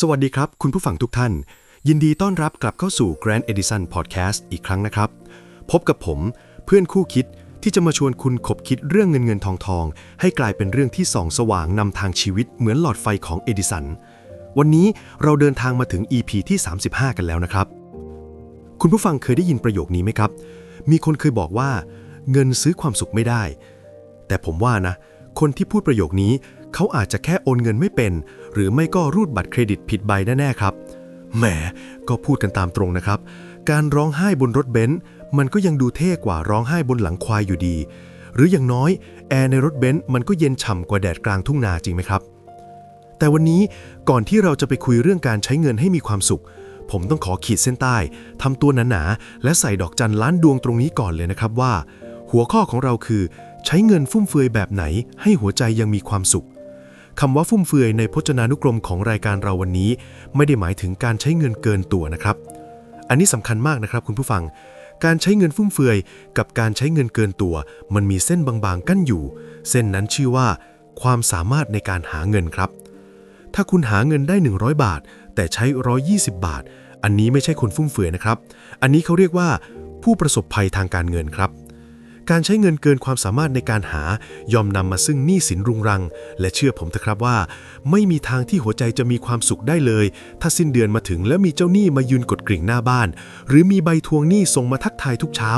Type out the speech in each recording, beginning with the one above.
สวัสดีครับ คุณผู้ฟังทุกท่าน ยินดีต้อนรับกลับเข้าสู่ Grand Edison Podcast อีกครั้งนะครับ พบกับผม เพื่อนคู่คิดที่จะมาชวนคุณขบคิดเรื่องเงินเงินทองทอง ให้กลายเป็นเรื่องที่ส่องสว่างนำทางชีวิตเหมือนหลอดไฟของเอดิสันวันนี้เราเดินทางมาถึง EP ที่ 35 กันแล้วนะครับ คุณผู้ฟังเคยได้ยินประโยคนี้ไหมครับ มีคนเคยบอกว่า เงินซื้อความสุขไม่ได้ แต่ผมว่านะ คนที่พูดประโยคนี้เขาอาจจะแค่โอนเงินไม่เป็น หรือไม่ก็รูดบัตรเครดิตผิดใบแน่ๆครับ แหม ก็พูดกันตามตรงนะครับ การร้องไห้บนรถเบนซ์มันก็ยังดูเท่กว่าร้องไห้บนหลังควายอยู่ดี หรืออย่างน้อยแอร์ในรถเบนซ์มันก็เย็นฉ่ำกว่าแดดกลางทุ่งนาจริงไหมครับ แต่วันนี้ก่อนที่เราจะไปคุยเรื่องการใช้เงินให้มีความสุข ผมต้องขอขีดเส้นใต้ทำตัวหนาๆและใส่ดอกจันล้านดวงตรงนี้ก่อนเลยนะครับว่า หัวข้อของเราคือ ใช้เงินฟุ่มเฟือยแบบไหนให้หัวใจยังมีความสุขคำว่าฟุ่มเฟือยในพจนานุกรมของรายการเราวันนี้ ไม่ได้หมายถึงการใช้เงินเกินตัวนะครับ อันนี้สำคัญมากนะครับคุณผู้ฟัง การใช้เงินฟุ่มเฟือย กับการใช้เงินเกินตัว มันมีเส้นบางๆกั้นอยู่ เส้นนั้นชื่อว่า ความสามารถในการหาเงินครับ ถ้าคุณหาเงินได้ 100 บาท แต่ใช้ 120 บาท อันนี้ไม่ใช่คนฟุ่มเฟือยนะครับ อันนี้เขาเรียกว่า ผู้ประสบภัยทางการเงินครับ การใช้เงินเกินความสามารถในการหายอมนำมาซึ่งหนี้สินรุงรัง และเชื่อผมเถอะครับว่า ไม่มีทางที่หัวใจจะมีความสุขได้เลย ถ้าสิ้นเดือนมาถึงแล้วมีเจ้าหนี้มายืนกดกริ่งหน้าบ้าน หรือมีใบทวงหนี้ส่งมาทักทายทุกเช้า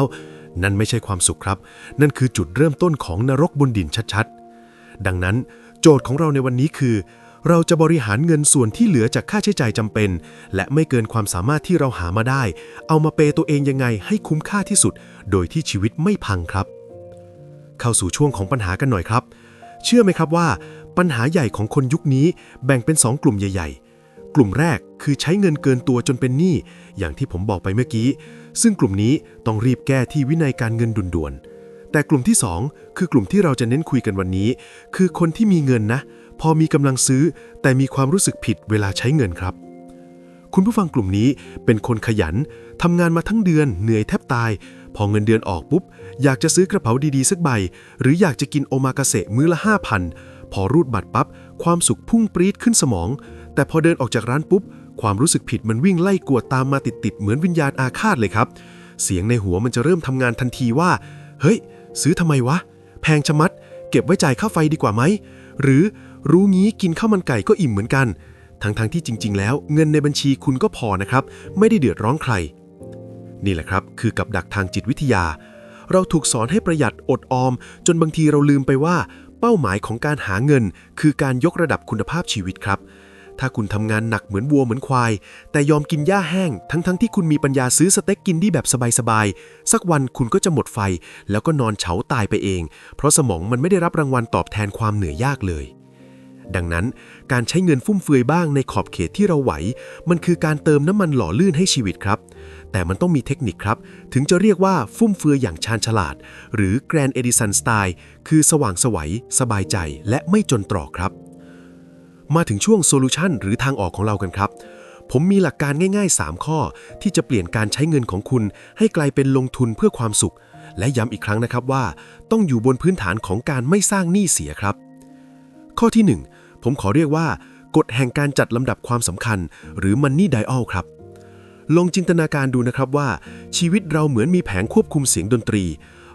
นั่นไม่ใช่ความสุขครับ นั่นคือจุดเริ่มต้นของนรกบนดินชัดๆ ดังนั้น โจทย์ของเราในวันนี้คือ เราจะบริหารเงินส่วนที่เหลือจากค่าใช้จ่ายจำเป็น และไม่เกินความสามารถที่เราหามาได้ เอามาเปย์ตัวเองยังไงให้คุ้มค่าที่สุด โดยที่ชีวิตไม่พังครับ เข้าสู่ช่วงของปัญหากันหน่อยครับ เชื่อไหมครับว่า ปัญหาใหญ่ของคนยุคนี้แบ่งเป็น 2 กลุ่มใหญ่ ๆ กลุ่มแรกคือใช้เงินเกินตัวจนเป็นหนี้อย่างที่ผมบอกไปเมื่อกี้ ซึ่งกลุ่มนี้ต้องรีบแก้ที่วินัยการเงินด่วนๆ แต่กลุ่มที่ 2 คือกลุ่มที่เราจะเน้นคุยกันวันนี้ คือคนที่มีเงินนะ พอมีกำลังซื้อ แต่มีความรู้สึกผิดเวลาใช้เงินครับ คุณผู้ฟังกลุ่มนี้เป็นคนขยันทำงานมาทั้งเดือนเหนื่อยแทบตาย พอเงินเดือนออกปุ๊บ อยากจะซื้อกระเป๋าดีๆสักใบ หรืออยากจะกินโอมากาเสะมื้อละ5,000พอรูดบัตรปั๊บความสุขพุ่งปรี๊ดขึ้นสมอง แต่พอเดินออกจากร้านปุ๊บ ความรู้สึกผิดมันวิ่งไล่กวดตามมาติดๆเหมือนวิญญาณอาฆาตเลยครับ เสียงในหัวมันจะเริ่มทำงานทันทีว่า เฮ้ย ซื้อทำไมวะ แพงชะมัด เก็บไว้จ่ายค่าไฟดีกว่าไหม หรือรู้งี้กินข้าวมันไก่ก็อิ่มเหมือนกัน ทั้งๆที่จริง ๆ แล้วเงินในบัญชีคุณก็พอนะครับ ไม่ได้เดือดร้อนใคร นี่แหละครับ คือกับดักทางจิตวิทยา เราถูกสอนให้ประหยัดอดออม จนบางทีเราลืมไปว่า เป้าหมายของการหาเงิน คือการยกระดับคุณภาพชีวิตครับ ถ้าคุณทำงานหนักเหมือนวัวเหมือนควาย แต่ยอมกินหญ้าแห้ง ทั้งๆที่คุณมีปัญญาซื้อสเต็กกินด้แบบสบายๆ สักวันคุณก็จะหมดไฟ แล้วก็นอนเฉาตายไปเอง เพราะสมองมันไม่ได้รับรางวัลตอบแทนความเหนื่อยยากเลย ดังนั้นการใช้เงินฟุ่มเฟือยบ้างในขอบเขตที่เราไหว มันคือการเติมน้ำมันหล่อลื่นให้ชีวิตครับ แต่มันต้องมีเทคนิคครับ ถึงจะเรียกว่าฟุ่มเฟือยอย่างชาญฉลาด หรือ Grand Edison Style คือสว่างสวัยสบายใจ และไม่จนตรอกครับ มาถึงช่วงโซลูชันหรือทางออกของเรากันครับ ผมมีหลักการง่าย ๆ 3 ข้อ ที่จะเปลี่ยนการใช้เงินของคุณ ให้กลายเป็นลงทุนเพื่อความสุข และย้ำอีกครั้งนะครับว่า ต้องอยู่บนพื้นฐานของการไม่สร้างหนี้เสียครับ ข้อที่ 1 ผมขอเรียกว่ากฎแห่งการจัดลำดับความสำคัญ หรือ Money Dial ครับลองจินตนาการดูนะครับว่า ชีวิตเราเหมือนมีแผงควบคุมเสียงดนตรี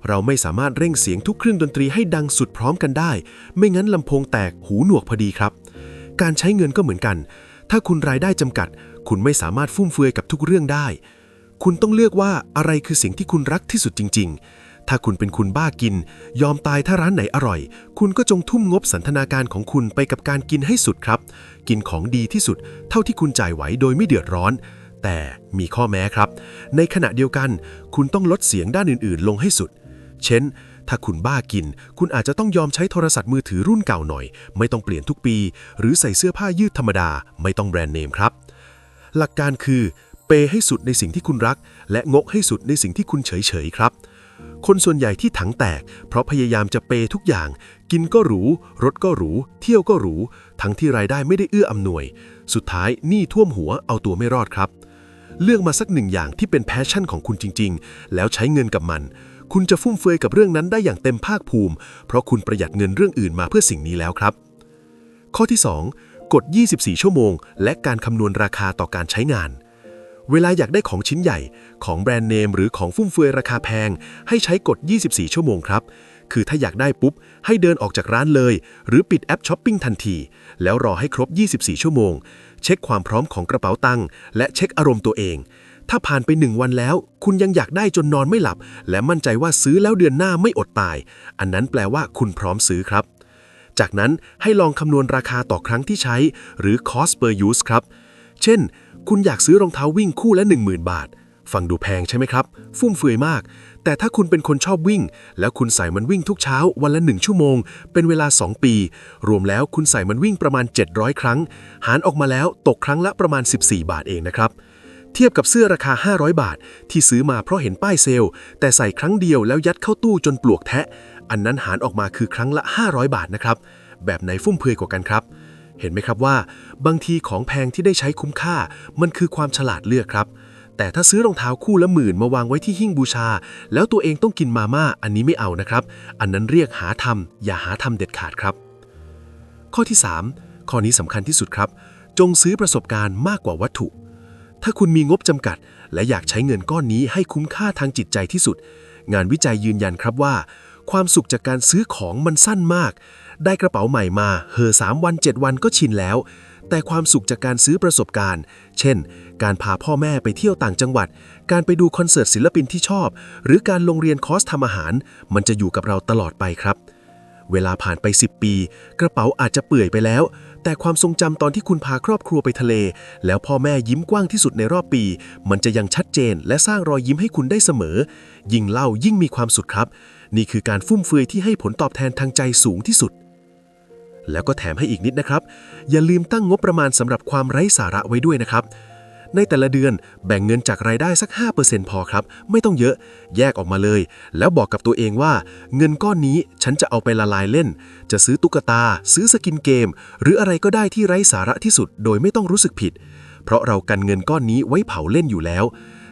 เราไม่สามารถเร่งเสียงทุกเครื่องดนตรีให้ดังสุดพร้อมกันได้ ไม่งั้นลำโพงแตกหูหนวกพอดีครับ การใช้เงินก็เหมือนกัน ถ้าคุณรายได้จำกัด คุณไม่สามารถฟุ่มเฟือยกับทุกเรื่องได้ คุณต้องเลือกว่าอะไรคือสิ่งที่คุณรักที่สุดจริง ๆ ถ้าคุณเป็นคุณบ้ากิน ยอมตายถ้าร้านไหนอร่อย คุณก็จงทุ่มงบสันทนาการของคุณไปกับการกินให้สุดครับ กินของดีที่สุด เท่าที่คุณจ่ายไหวโดยไม่เดือดร้อนแต่มีข้อแม้ครับ ในขณะเดียวกัน คุณต้องลดเสียงด้านอื่น ๆ ลงให้สุด เช่น ถ้าคุณบ้ากิน คุณอาจจะต้องยอมใช้โทรศัพท์มือถือรุ่นเก่าหน่อย ไม่ต้องเปลี่ยนทุกปี หรือใส่เสื้อผ้ายืดธรรมดา ไม่ต้องแบรนด์เนมครับ หลักการคือ เปย์ให้สุดในสิ่งที่คุณรัก และงกให้สุดในสิ่งที่คุณเฉยๆครับคนส่วนใหญ่ที่ถังแตก เพราะพยายามจะเปย์ทุกอย่าง กินก็หรู รถก็หรู เที่ยวก็หรู ทั้งที่รายได้ไม่ได้เอื้ออำนวย สุดท้ายหนี้ท่วมหัวเอาตัวไม่รอดครับ เลือกมาสักหนึ่งอย่างที่เป็นแพชชั่นของคุณจริง ๆ แล้วใช้เงินกับมัน คุณจะฟุ่มเฟือยกับเรื่องนั้นได้อย่างเต็มภาคภูมิ เพราะคุณประหยัดเงินเรื่องอื่นมาเพื่อสิ่งนี้แล้วครับ ข้อที่ 2กฎ24 ชั่วโมง และการคำนวณราคาต่อการใช้งาน เวลาอยากได้ของชิ้นใหญ่ ของแบรนด์เนมหรือของฟุ่มเฟือยราคาแพง ให้ใช้กฎ24 ชั่วโมงครับ คือถ้าอยากได้ปุ๊บ ให้เดินออกจากร้านเลย หรือปิดแอปช้อปปิ้งทันที แล้วรอให้ครบ 24 ชั่วโมง เช็คความพร้อมของกระเป๋าตังค์และเช็คอารมณ์ตัวเอง ถ้าผ่านไปหนึ่งวันแล้ว คุณยังอยากได้จนนอนไม่หลับ และมั่นใจว่าซื้อแล้วเดือนหน้าไม่อดตาย อันนั้นแปลว่าคุณพร้อมซื้อครับ จากนั้นให้ลองคำนวณราคาต่อครั้งที่ใช้ หรือ cost per use ครับ เช่น คุณอยากซื้อรองเท้าวิ่งคู่ละ 10,000 บาท ฟังดูแพงใช่ไหมครับ ฟุ่มเฟือยมาก แต่ถ้าคุณเป็นคนชอบวิ่ง แล้วคุณใส่มันวิ่งทุกเช้า วันละ1ชั่วโมง เป็นเวลา 2 ปี รวมแล้วคุณใส่มันวิ่งประมาณ 700 ครั้ง หารออกมาแล้วตกครั้งละประมาณ 14 บาทเองนะครับ เทียบกับเสื้อราคา 500 บาท ที่ซื้อมาเพราะเห็นป้ายเซลล์ แต่ใส่ครั้งเดียวแล้วยัดเข้าตู้จนปลวกแทะ อันนั้นหารออกมาคือครั้งละ 500 บาทนะครับ แบบไหนฟุ่มเฟือยกว่ากันครับ เห็นไหมครับว่า บางทีของแพงที่ได้ใช้คุ้มค่า มันคือความฉลาดเลือกครับ แต่ถ้าซื้อรองเท้าคู่ละหมื่นมาวางไว้ที่หิ้งบูชา แล้วตัวเองต้องกินมาม่าอันนี้ไม่เอานะครับ อันนั้นเรียกหาทำอย่าหาทำเด็ดขาดครับ ข้อที่ 3 ข้อนี้สำคัญที่สุดครับ จงซื้อประสบการณ์มากกว่าวัตถุ ถ้าคุณมีงบจำกัด และอยากใช้เงินก้อนนี้ให้คุ้มค่าทางจิตใจที่สุด งานวิจัยยืนยันครับว่า ความสุขจากการซื้อของมันสั้นมาก ได้กระเป๋าใหม่มาเห่อสามวัน 7 วันก็ชินแล้ว แต่ความสุขจากการซื้อประสบการณ์ เช่น การพาพ่อแม่ไปเที่ยวต่างจังหวัด การไปดูคอนเสิร์ตศิลปินที่ชอบ หรือการลงเรียนคอร์สทำอาหาร มันจะอยู่กับเราตลอดไปครับเวลาผ่านไป 10 ปี กระเป๋าอาจจะเปื่อยไปแล้ว แต่ความทรงจำตอนที่คุณพาครอบครัวไปทะเล แล้วพ่อแม่ยิ้มกว้างที่สุดในรอบปี มันจะยังชัดเจนและสร้างรอยยิ้มให้คุณได้เสมอ ยิ่งเล่ายิ่งมีความสุขครับ นี่คือการฟุ่มเฟือยที่ให้ผลตอบแทนทางใจสูงที่สุด แล้วก็แถมให้อีกนิดนะครับ อย่าลืมตั้งงบประมาณสำหรับความไร้สาระไว้ด้วยนะครับ ในแต่ละเดือนแบ่งเงินจากรายได้สัก 5%พอครับ ไม่ต้องเยอะ แยกออกมาเลย แล้วบอกกับตัวเองว่า เงินก้อนนี้ฉันจะเอาไปละลายเล่น จะซื้อตุ๊กตา ซื้อสกินเกม หรืออะไรก็ได้ที่ไร้สาระที่สุด โดยไม่ต้องรู้สึกผิด เพราะเรากันเงินก้อนนี้ไว้เผาเล่นอยู่แล้ว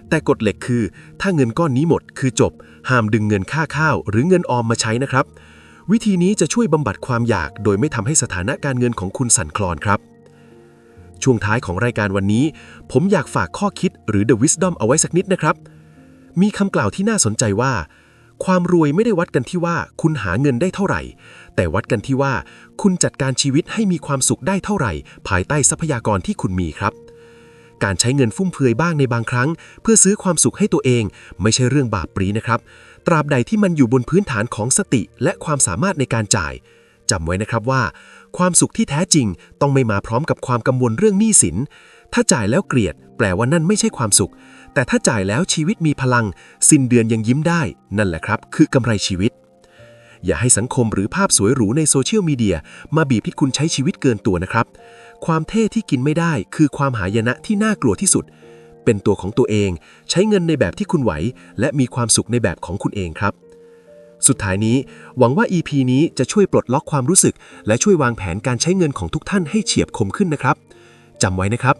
แต่กฎเหล็กคือ ถ้าเงินก้อนนี้หมดคือจบ ห้ามดึงเงินค่าข้าว หรือเงินออมมาใช้นะครับ วิธีนี้จะช่วยบำบัดความอยาก โดยไม่ทำให้สถานะการเงินของคุณสั่นคลอนครับ ช่วงท้ายของรายการวันนี้ ผมอยากฝากข้อคิดหรือ The Wisdom เอาไว้สักนิดนะครับ มีคำกล่าวที่น่าสนใจว่า ความรวยไม่ได้วัดกันที่ว่าคุณหาเงินได้เท่าไหร่ แต่วัดกันที่ว่า คุณจัดการชีวิตให้มีความสุขได้เท่าไหร่ ภายใต้ทรัพยากรที่คุณมีครับ การใช้เงินฟุ่มเฟือยบ้างในบางครั้ง เพื่อซื้อความสุขให้ตัวเอง ไม่ใช่เรื่องบาปปรีนะครับ ตราบใดที่มันอยู่บนพื้นฐานของสติและความสามารถในการจ่ายจำไว้นะครับว่าความสุขที่แท้จริงต้องไม่มาพร้อมกับความกังวลเรื่องหนี้สิน ถ้าจ่ายแล้วเกลียด แปลว่านั่นไม่ใช่ความสุข แต่ถ้าจ่ายแล้วชีวิตมีพลัง สิ้นเดือนยังยิ้มได้ นั่นแหละครับ คือกำไรชีวิต อย่าให้สังคมหรือภาพสวยหรูในโซเชียลมีเดียมาบีบให้คุณใช้ชีวิตเกินตัวนะครับ ความเท่ที่กินไม่ได้ คือความหายนะที่น่ากลัวที่สุด เป็นตัวของตัวเอง ใช้เงินในแบบที่คุณไหว และมีความสุขในแบบของคุณเองครับ สุดท้ายนี้ หวังว่า EP นี้จะช่วยปลดล็อกความรู้สึก และช่วยวางแผนการใช้เงินของทุกท่านให้เฉียบคมขึ้นนะครับจำไว้นะครับ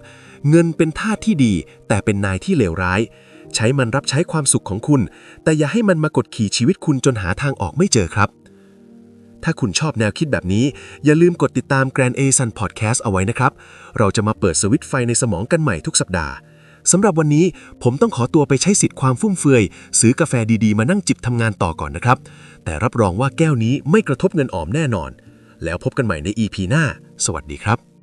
เงินเป็นทาที่ดี แต่เป็นนายที่เลวร้าย ใช้มันรับใช้ความสุขของคุณ แต่อย่าให้มันมากดขี่ชีวิตคุณจนหาทางออกไม่เจอครับ ถ้าคุณชอบแนวคิดแบบนี้ อย่าลืมกดติดตาม Grand A Sun Podcast เอาไว้นะครับ เราจะมาเปิดสวิตช์ไฟในสมองกันใหม่ทุกสัปดาห์ สำหรับวันนี้ผมต้องขอตัวไปใช้สิทธิ์ความฟุ่มเฟือย ซื้อกาแฟดีๆ มานั่งจิบทำงานต่อก่อนนะครับ แต่รับรองว่าแก้วนี้ไม่กระทบเงินออมแน่นอน แล้วพบกันใหม่ใน EP หน้า สวัสดีครับ